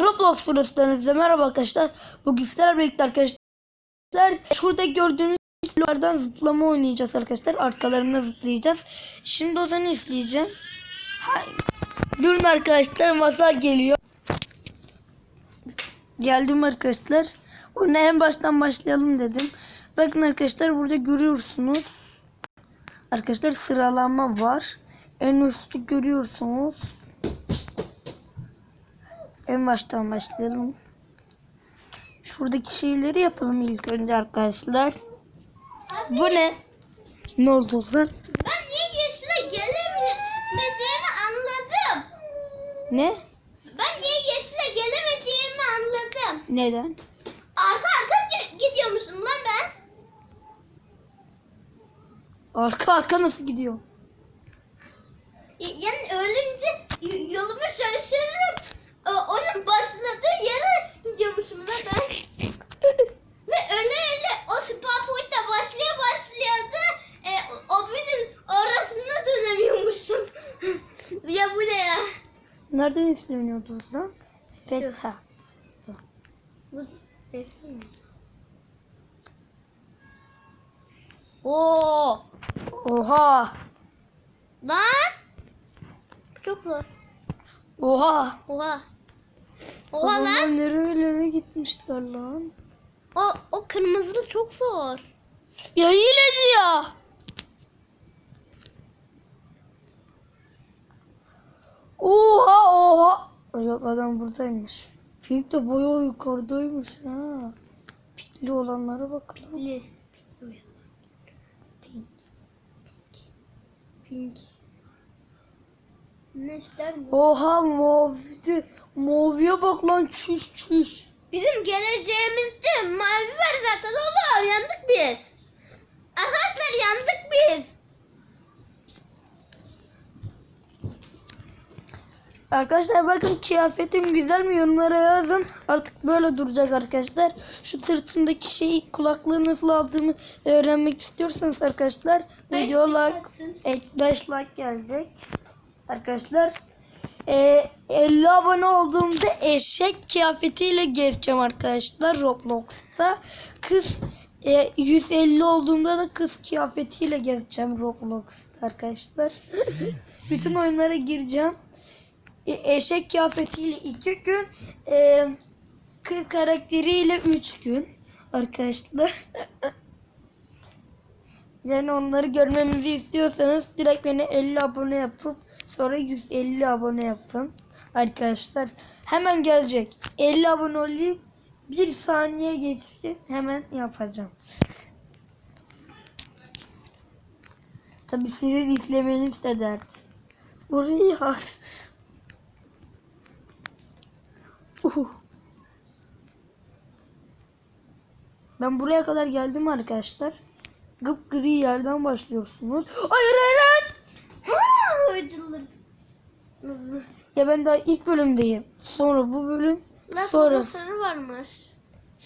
Roblox Pro'dan merhaba arkadaşlar. Bugün sizlerle birlikte arkadaşlar şurada gördüğünüz blolardan zıplama oynayacağız arkadaşlar. Arkalarına zıplayacağız. Şimdi odanı izleyeceğim. Hay. Durun arkadaşlar masa geliyor. Geldim arkadaşlar. Oyuna en baştan başlayalım dedim. Bakın arkadaşlar burada görüyorsunuz. Arkadaşlar sıralama var. En üstte görüyorsunuz. En baştan başlayalım. Şuradaki şeyleri yapalım ilk önce arkadaşlar. Bu ne? Ne oldu lan? Ben niye yeşile gelemediğimi anladım. Ne? Ben niye yeşile gelemediğimi anladım. Neden? Arka arka gi- gidiyormuşum lan ben. Arka arka nasıl gidiyor? Başladığı yere gidiyormuşum lan ben. Ve öyle öyle o spa point'te başlaya başlayadı. E, o, o birinin orasına dönemiyormuşum. ya bu ne ya? Nereden izleniyordu lan? Beta. Bu Oo! Oha. Lan! Çok zor. Oha. Oha. Oha lan. Adamlar nerelere gitmişler lan? O, o kırmızılı çok zor. Ya hileci ya. Oha oha. Yok adam buradaymış. Pink de boyu yukarıdaymış ha. Pikli olanlara bak lan. Pili. Pink. Pink. Ne ister mi? Oha mavi Maviye bak lan çüş çüş. Bizim geleceğimizde mavi var zaten oğlum. Yandık biz. Arkadaşlar yandık biz. Arkadaşlar bakın kıyafetim güzel mi yorumlara yazın. Artık böyle duracak arkadaşlar. Şu sırtımdaki şeyi kulaklığı nasıl aldığımı öğrenmek istiyorsanız arkadaşlar Beş video like like atsın. evet, 5 like gelecek. Arkadaşlar e, 50 abone olduğumda eşek kıyafetiyle gezeceğim arkadaşlar Roblox'ta. Kız e, 150 olduğumda da kız kıyafetiyle gezeceğim Roblox'ta arkadaşlar. Bütün oyunlara gireceğim. E, eşek kıyafetiyle 2 gün, e, kız karakteriyle 3 gün arkadaşlar. yani onları görmemizi istiyorsanız direkt beni 50 abone yapıp sonra 150 abone yapın arkadaşlar. Hemen gelecek. 50 abone olayım. Bir saniye geçti. Hemen yapacağım. Tabi sizin izlemeniz de dert. Orayı yaz. Uhu. Ben buraya kadar geldim arkadaşlar. Gıp gri yerden başlıyorsunuz. Hayır hayır hayır. Ya ben daha ilk bölümdeyim. Sonra bu bölüm. Sonra- sonra sarı varmış.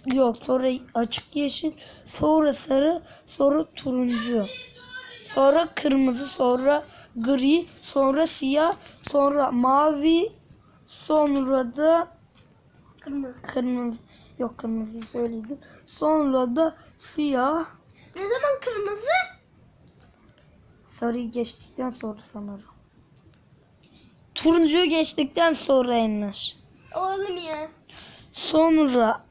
Yok sonra açık yeşil. Sonra sarı. Sonra turuncu. Sonra kırmızı. Sonra gri. Sonra siyah. Sonra mavi. Sonra da Kırmızı. kırmızı. Yok kırmızı söyledim. Sonra da siyah. Ne zaman kırmızı? Sarıyı geçtikten sonra sanırım. Turuncuyu geçtikten sonra Emir. Oğlum ya. Sonra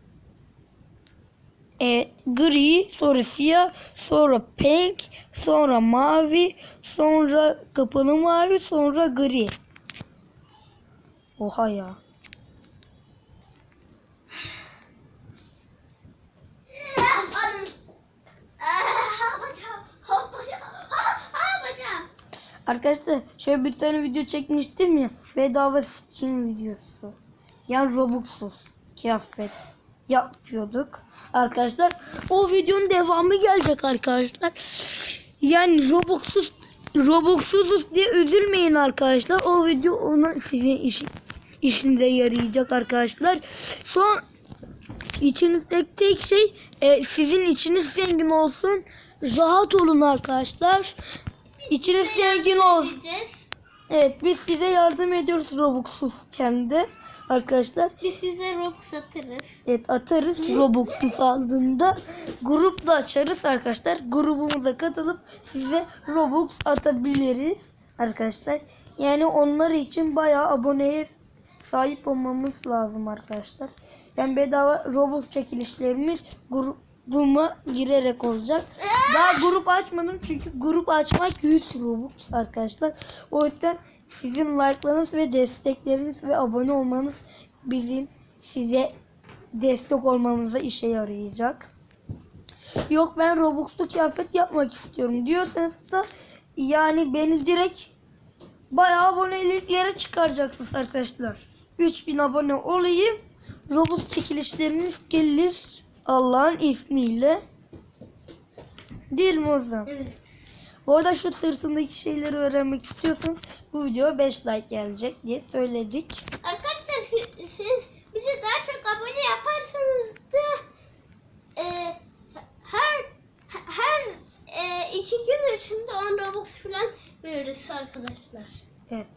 e, gri, sonra siyah, sonra pink, sonra mavi, sonra kapalı mavi, sonra gri. Oha ya. Arkadaşlar şöyle bir tane video çekmiştim ya. Bedava skin videosu. Yani Robux'uz kıyafet yapıyorduk. Arkadaşlar o videonun devamı gelecek arkadaşlar. Yani Robux'uz Robux'uzuz diye üzülmeyin arkadaşlar. O video onun sizin işi, işinize yarayacak arkadaşlar. Son içinizdeki tek şey e, sizin içiniz zengin olsun. Rahat olun arkadaşlar. İçiniz zengin olsun. Evet biz size yardım ediyoruz Robux'uzken de arkadaşlar. Biz size Robux satarız. Evet atarız Robux'uz aldığında. Grupla açarız arkadaşlar. Grubumuza katılıp size Robux atabiliriz arkadaşlar. Yani onlar için bayağı aboneye sahip olmamız lazım arkadaşlar. Yani bedava Robux çekilişlerimiz grubuma girerek olacak. Daha grup açmadım çünkü grup açmak 100 Robux arkadaşlar. O yüzden sizin like'larınız ve destekleriniz ve abone olmanız bizim size destek olmamıza işe yarayacak. Yok ben Robux'lu kıyafet yapmak istiyorum diyorsanız da yani beni direkt bayağı aboneliklere çıkaracaksınız arkadaşlar. 3000 abone olayım. Robux çekilişleriniz gelir Allah'ın izniyle. Değil mi Ozan? Evet. Bu arada şu sırtındaki şeyleri öğrenmek istiyorsanız bu video 5 like gelecek diye söyledik. Arkadaşlar siz, siz bize daha çok abone yaparsanız da e, her her e, iki gün içinde 10 Robux falan veririz arkadaşlar. Evet.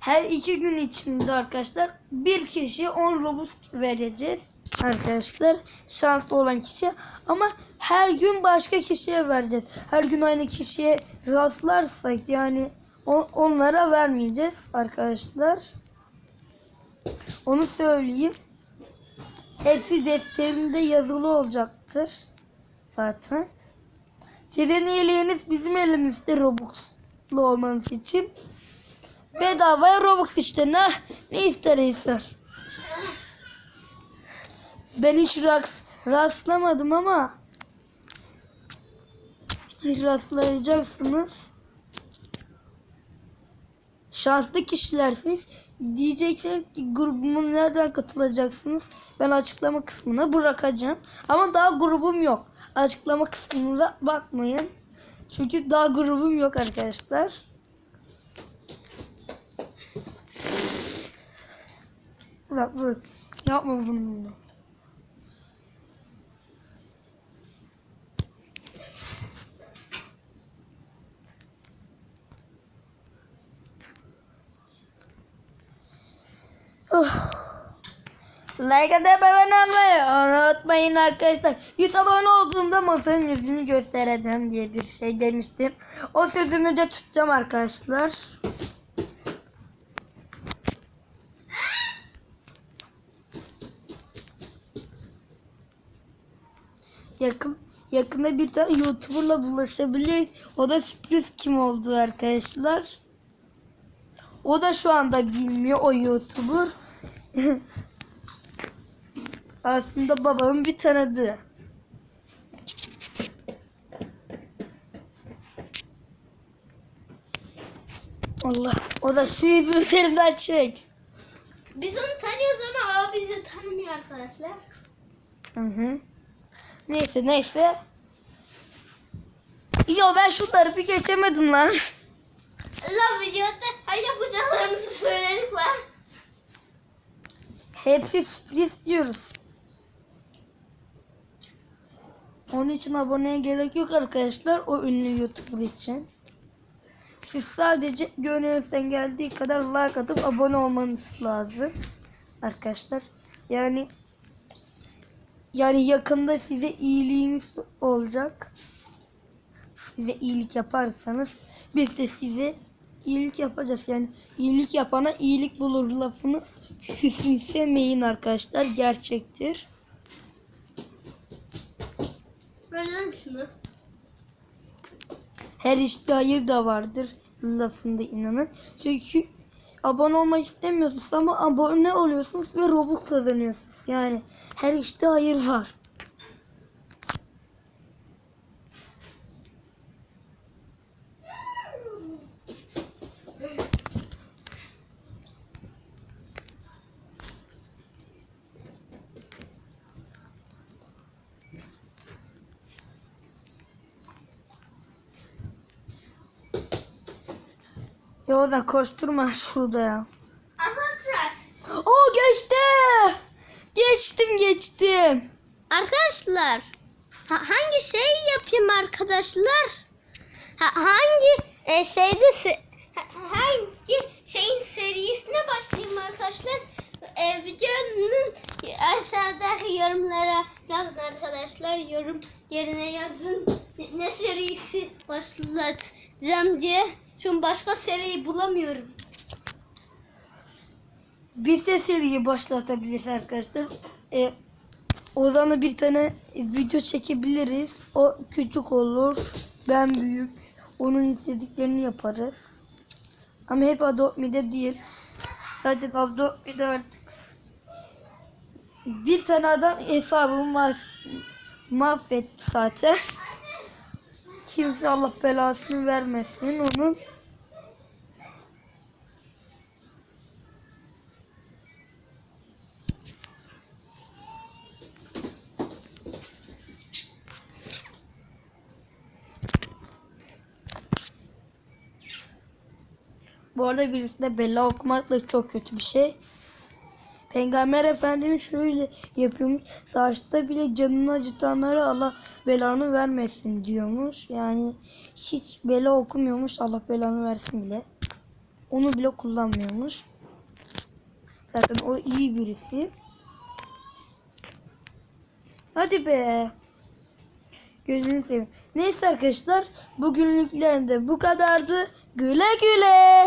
Her iki gün içinde arkadaşlar bir kişiye 10 Robux vereceğiz. Arkadaşlar şanslı olan kişi ama her gün başka kişiye vereceğiz. Her gün aynı kişiye rastlarsak yani on- onlara vermeyeceğiz arkadaşlar. Onu söyleyeyim. Hepsi defterinde yazılı olacaktır. Zaten. Sizin iyiliğiniz bizim elimizde Robux'lu olmanız için. Bedavaya Robux işte ne? Ne ister insan? Ben hiç rast, rastlamadım ama hiç rastlayacaksınız. Şanslı kişilersiniz. Diyeceksiniz ki grubuma nereden katılacaksınız? Ben açıklama kısmına bırakacağım. Ama daha grubum yok. Açıklama kısmına bakmayın. Çünkü daha grubum yok arkadaşlar. Bırak. Yapma bunu. Like atıp abone olmayı unutmayın arkadaşlar. 100 abone olduğumda masanın yüzünü göstereceğim diye bir şey demiştim. O sözümü de tutacağım arkadaşlar. Yakın yakında bir tane YouTuber'la bulaşabiliriz. O da sürpriz kim oldu arkadaşlar. O da şu anda bilmiyor o YouTuber. Aslında babamın bir tanıdığı. Allah. O da şu ipi üzerinden çek. Biz onu tanıyoruz ama o bizi tanımıyor arkadaşlar. Hı hı. Neyse neyse. Yo ben şunları bir geçemedim lan. La videoda her yapacaklarımızı söyledik lan. Hepsi sürpriz diyoruz. Onun için aboneye gerek yok arkadaşlar. O ünlü YouTuber için. Siz sadece gönlünüzden geldiği kadar like atıp abone olmanız lazım. Arkadaşlar. Yani yani yakında size iyiliğimiz olacak. Size iyilik yaparsanız biz de size iyilik yapacağız. Yani iyilik yapana iyilik bulur lafını küçümsemeyin arkadaşlar. Gerçektir. Böyle şunu. Her işte hayır da vardır lafında inanın. Çünkü abone olmak istemiyorsunuz ama abone oluyorsunuz ve Robux kazanıyorsunuz. Yani her işte hayır var. Ya da koşturma şurada ya. Arkadaşlar. Oo geçti. Geçtim geçtim. Arkadaşlar. ha- hangi şeyi yapayım arkadaşlar? Ha- hangi e, şeyde se- ha- hangi şeyin serisine başlayayım arkadaşlar. E, videonun aşağıdaki yorumlara yazın arkadaşlar. Yorum yerine yazın. Ne, ne serisi başlatacağım diye. Çünkü başka seriyi bulamıyorum. Biz de seriyi başlatabiliriz arkadaşlar. E, Ozan'la bir tane video çekebiliriz. O küçük olur. Ben büyük. Onun istediklerini yaparız. Ama hep Adopt Me'de değil. Zaten Adopt Me'de artık bir tane adam hesabımı mah- mahvetti zaten. Kimse Allah belasını vermesin onun. Bu arada birisine bela okumak da çok kötü bir şey. Peygamber Efendimiz şöyle yapıyormuş. Savaşta bile canını acıtanlara Allah belanı vermesin diyormuş. Yani hiç bela okumuyormuş. Allah belanı versin bile. Onu bile kullanmıyormuş. Zaten o iyi birisi. Hadi be. Gözünü seveyim. Neyse arkadaşlar. Bugünlüklerin de bu kadardı. Güle güle.